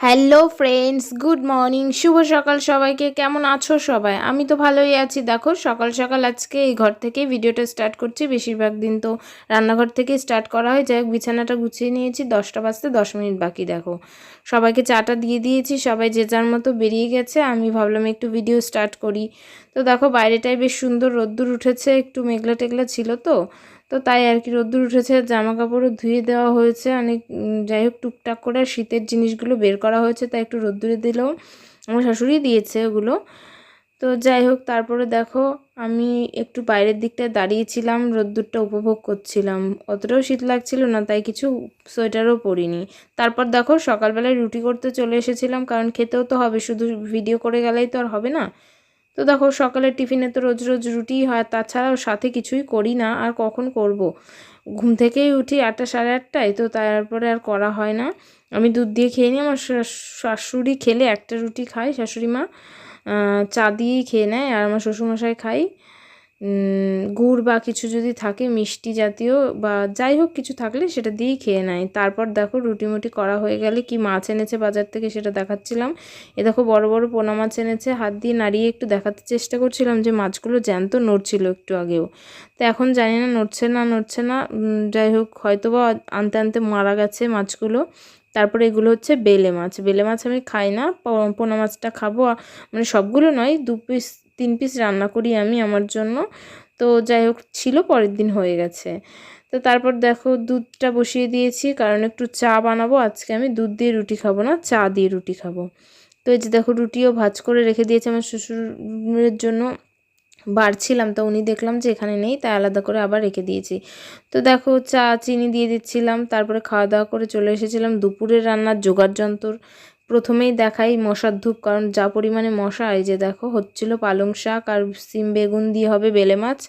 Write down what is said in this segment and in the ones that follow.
Hello friends good morning শুভ সকাল সবাইকে। কেমন আছো সবাই? আমি তো ভালোই আছি। দেখো, সকাল সকাল আজকে এই ঘর থেকে ভিডিওটা স্টার্ট করছি। বেশিরভাগ দিন তো রান্নাঘর থেকে স্টার্ট করা হয়। যাই হোক, বিছানাটা গুছিয়ে নিয়েছি। দশটা বাজতে দশ মিনিট বাকি, দেখো। সবাইকে চাটা দিয়ে দিয়েছি। সবাই যে যার মতো বেরিয়ে গেছে। আমি ভাবলাম একটু ভিডিও স্টার্ট করি। তো দেখো, বাইরেটায় বেশ সুন্দর রোদ্দুর উঠেছে। একটু মেঘলা টেঘলা ছিল তো। তো তাই আর কি রোদ্দুর উঠেছে জামা কাপড়ও ধুয়ে দেওয়া হয়েছে, অনেক যাই হোক টুকটাক করে শীতের জিনিসগুলো বের করা হয়েছে, তাই একটু রোদ্দুরে দিলেও আমার শাশুড়ি দিয়েছে ওগুলো। তো যাই হোক, তারপরে দেখো আমি একটু বাইরের দিকটায় দাঁড়িয়েছিলাম, রোদ্দুরটা উপভোগ করছিলাম। অতটাও শীত লাগছিল না, তাই কিছু সোয়েটারও পরিনি। তারপর দেখো সকালবেলায় রুটি করতে চলে এসেছিলাম, কারণ খেতেও তো হবে, শুধু ভিডিও করে গেলেই তো আর হবে না। তো দেখো, সকালের টিফিনে তো রোজ রোজ রুটিই হয়, তাছাড়াও সাথে কিছুই করি না, আর কখন করব। ঘুম থেকেই উঠি আটটা সাড়ে আটটায়, তো তারপরে আর করা হয় না আমি দুধ দিয়ে খেয়ে নিই, আমার শাশ- শাশুড়ি খেলে একটা রুটি খায়, শাশুড়ি মা চা দিয়েই খেয়ে নেয়, আর আমার শ্বশুরমশাই খাই গুড় বা কিছু যদি থাকে মিষ্টি জাতীয় বা যাই হোক কিছু থাকলে সেটা দিয়েই খেয়ে নেয়। তারপর দেখো রুটি মুটি করা হয়ে গেলে কি মাছ এনেছে বাজার থেকে সেটা দেখাচ্ছিলাম। এ দেখো বড় বড় পোনা মাছ এনেছে, হাত দিয়ে নাড়িয়ে একটু দেখাতে চেষ্টা করছিলাম যে মাছগুলো জ্যান্ত নড়ছিল একটু আগেও। তো এখন জানি না নড়ছে না নড়ছে না যাই হোক হয়তো বা আনতে আনতে মারা গেছে মাছগুলো। তারপরে এগুলো হচ্ছে বেলে মাছ। বেলে মাছ আমি খাই না পোনা মাছটা খাব মানে সবগুলো নয়, দু পিস তিন পিস রান্না করি আমি আমার জন্য। তো যাই হোক, ছিল, পরের দিন হয়ে গেছে। তো তারপর দেখো, দুধটা বসিয়ে দিয়েছি, কারণ একটু চা বানাবো। আজকে আমি দুধ দিয়ে রুটি খাব না, চা দিয়ে রুটি খাব। তো এই যে দেখো, রুটিও ভাজ করে রেখে দিয়েছি আমার শ্বশুরের জন্য। বাড়ছিলাম তো উনি দেখলাম যে এখানে নেই, তাই আলাদা করে আবার রেখে দিয়েছি। তো দেখো, চা, চিনি দিয়ে দিচ্ছিলাম, তারপরে খাওয়া দাওয়া করে চলে এসেছিলাম দুপুরের রান্নার জোগাড় যন্ত্র। প্রথমেই দেখাই মশার ধূপ, কারণ যা পরিমাণে মশা, এই যে দেখো, হচ্ছিল পালং শাক আর সিম বেগুন দিয়ে হবে বেলে মাছ,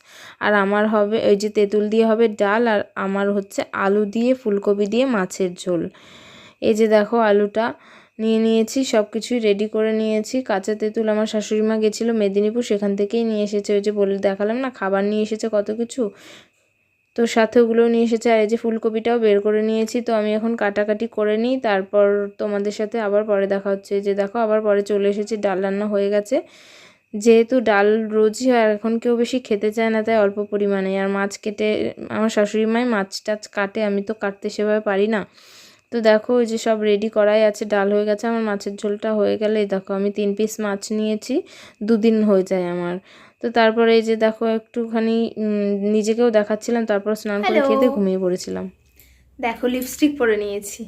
আর আমার হবে ওই যে তেঁতুল দিয়ে হবে ডাল, আর আমার হচ্ছে আলু দিয়ে, ফুলকপি দিয়ে মাছের ঝোল। এই যে দেখো আলুটা নিয়ে নিয়েছি সব কিছুই রেডি করে নিয়েছি। কাঁচা তেঁতুল আমার শাশুড়ি মা গেছিল মেদিনীপুর, সেখান থেকেই নিয়ে এসেছে। ওই যে বলে দেখালাম না, খাবার নিয়ে এসেছে কত কিছু? তো সাথে ওগুলো নিয়ে এসেছে। আর এই যে ফুলকপিটাও বের করে নিয়েছি। তো আমি এখন কাটাকাটি করে নিই। তারপর তোমাদের সাথে আবার পরে দেখা হচ্ছে। যে দেখো, আবার পরে চলে এসেছি। ডাল রান্না হয়ে গেছে। যেহেতু ডাল রোজই আর এখন কেউ বেশি খেতে চায় না, তাই অল্প পরিমাণে আর মাছ কেটে, আমার শাশুড়ি মাই মাছ টাছ কাটে, আমি তো কাটতে সেভাবে পারি না। তো দেখো ওই যে সব রেডি করাই আছে ডাল হয়ে গেছে আমার মাছের ঝোলটা হয়ে গেলে এই দেখো আমি তিন পিস মাছ নিয়েছি দুদিন হয়ে যায় আমার। তো তারপরে এই যে দেখো একটুখানি নিজেকেও দেখাচ্ছিলাম তারপর স্নান করে খেতে ঘুমিয়ে পড়েছিলাম। দেখো লিপস্টিক পরে নিয়েছি।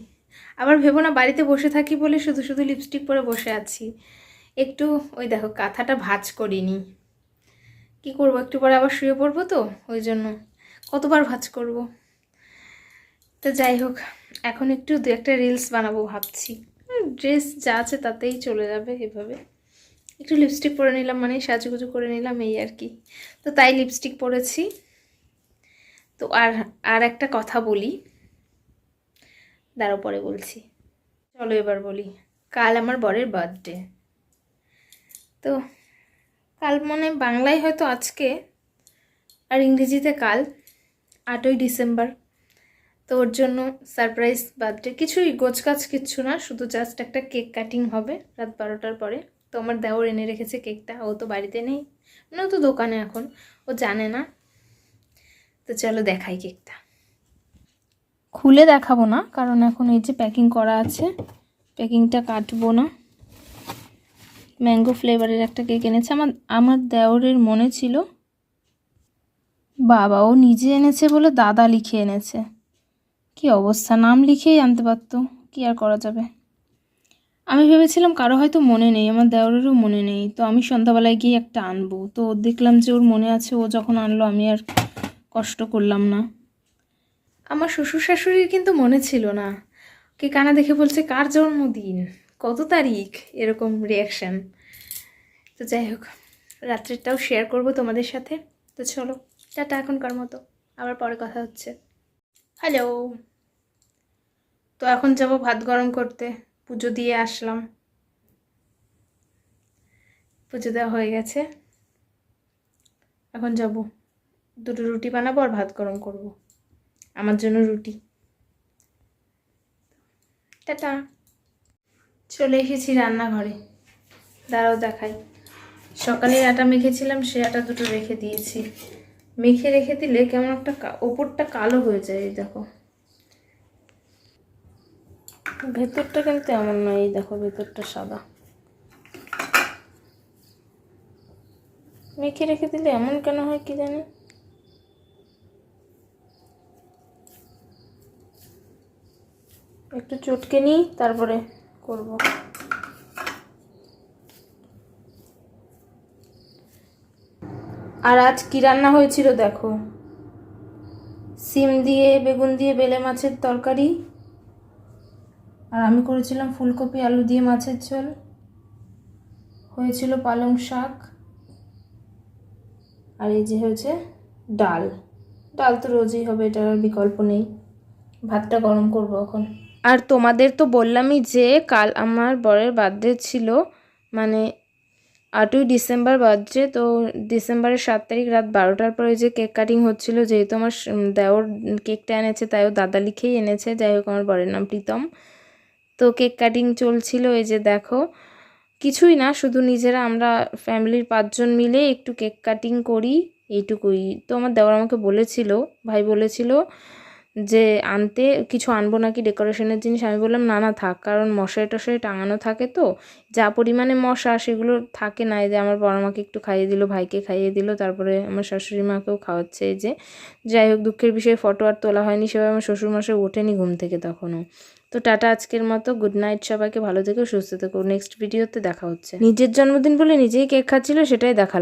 আবার ভেবো না বাড়িতে বসে থাকি বলে শুধু শুধু লিপস্টিক পরে বসে আছি। একটু ওই দেখো কাঁথাটা ভাঁজ করিনি। কি করব একটু পরে আবার শুয়ে পড়ব তো ওই জন্য। কতবার ভাজ করব? তো যাই হোক, এখন একটু দু একটা রিলস বানাবো ভাবছি। ড্রেস যা আছে তাতেই চলে যাবে এভাবে। একটু লিপস্টিক পরে নিলাম মানে সাজুগুজু করে নিলাম, এই আর কি। তো তাই লিপস্টিক পরেছি। তো আর আর একটা কথা বলি। দাঁড়াও, পরে বলছি। চলো এবার বলি, কাল আমার বরের বার্থডে তো কাল মানে বাংলায় হয়তো আজকে, আর ইংরেজিতে কাল আটই ডিসেম্বর। তো ওর জন্য সারপ্রাইজ বার্থডে কিছুই গোছকাছ কিচ্ছু না, শুধু জাস্ট একটা কেক কাটিং হবে রাত বারোটার পরে। তো আমার দেওর এনে রেখেছে কেকটা ও তো বাড়িতে নেই মানে তো দোকানে এখন, ও জানে না। তো চলো দেখাই কেকটা খুলে দেখাবো না, কারণ এখন এই যে প্যাকিং করা আছে প্যাকিংটা কাটবো না। ম্যাঙ্গো ফ্লেভারের একটা কেক এনেছে, আমার আমার দেওরের মনে ছিল, বাবা, ও নিজে এনেছে বলে দাদা লিখে এনেছে। কি অবস্থা? নাম লিখেই আনতে পারতো। কি আর করা যাবে? আমি ভেবেছিলাম কারও হয়তো মনে নেই, আমার দেওরেরও মনে নেই। তো আমি সন্ধ্যাবেলায় গিয়ে একটা আনব। তো দেখলাম যে ওর মনে আছে, ও যখন আনলো আমি আর কষ্ট করলাম না। আমার শ্বশুর শাশুড়ির কিন্তু মনে ছিল না। কে কানা দেখে বলছে, কার জন্মদিন? কত তারিখ? এরকম রিয়াকশান তো যাই হোক রাত্রেরটাও শেয়ার করব তোমাদের সাথে। তো চলো, টাটা এখনকার মতো। আবার পরে কথা হচ্ছে। হ্যালো তো এখন যাব ভাত গরম করতে। পুজো দিয়ে আসলাম। পুজো দেওয়া হয়ে গেছে। এখন যাব। দুটো রুটি বানাবো আর ভাত গরম করব। আমার জন্য রুটি। টাটা। চলে এসেছি রান্নাঘরে। দাঁড়াও দেখাই। সকালে আটা মেখেছিলাম, সে আটা দুটো রেখে দিয়েছি। মেখে রেখে দিলে কেমন একটা ওপরটা কালো হয়ে যায় দেখো। ভেতরটা কিন্তু এমন নয় এই দেখো ভেতরটা সাদা। মেখে রেখে দিলে এমন কেন হয় কি জানি? একটু চটকে নিই, তারপরে করব। আর আজ কি রান্না হয়েছিল দেখো? সিম দিয়ে, বেগুন দিয়ে, বেলে মাছের তরকারি। আর আমি করেছিলাম ফুলকপি, আলু দিয়ে মাছের ঝোল। হয়েছিল পালং শাক। আর এই যে হয়েছে ডাল। ডাল তো রোজই হবে, এটার আর বিকল্প নেই। ভাতটা গরম করব এখন। আর তোমাদের তো বললামই যে কাল আমার বরের বার্থডে ছিল মানে আটই ডিসেম্বর বার্থডে তো ডিসেম্বরের সাত তারিখ রাত বারোটার পরে যে কেক কাটিং হচ্ছিল, যেহেতু আমার দেওর কেকটা এনেছে, তাই ও দাদা লিখেই এনেছে। যাই হোক, আমার বরের নাম প্রীতম। তো কেক কাটিং চলছিল, এই যে দেখো। কিছুই না, শুধু নিজেরা আমরা ফ্যামিলির পাঁচজন মিলে একটু কেক কাটিং করি, এইটুকুই। তো আমার দেওয়ার আমাকে বলেছিল, ভাই বলেছিল যে আনতে, কিছু আনব নাকি ডেকোরেশনের জিনিস, আমি বললাম, না না, থাক। কারণ মশারি টশারি টাঙানো থাকে তো। যা পরিমাণে মশা, সেগুলো থাকে না। যে আমার বড় মাকে একটু খাইয়ে দিল, ভাইকে খাইয়ে দিল, তারপরে আমার শাশুড়ি মাকেও খাওয়াচ্ছে এই যে। যাই হোক, দুঃখের বিষয়ে ফটো আর তোলা হয়নি, সেভাবে আমার শ্বশুরমশাই ওঠেনি ঘুম থেকে তখনও। তো টাটা আজকের মতো। গুড নাইট সবাইকে, ভালো থেকো, সুস্থ থেকো। নেক্সট ভিডিওতে দেখা হচ্ছে। নিজের জন্মদিন বলে নিজেই কেক খাচ্ছিল, সেটাই দেখালাম।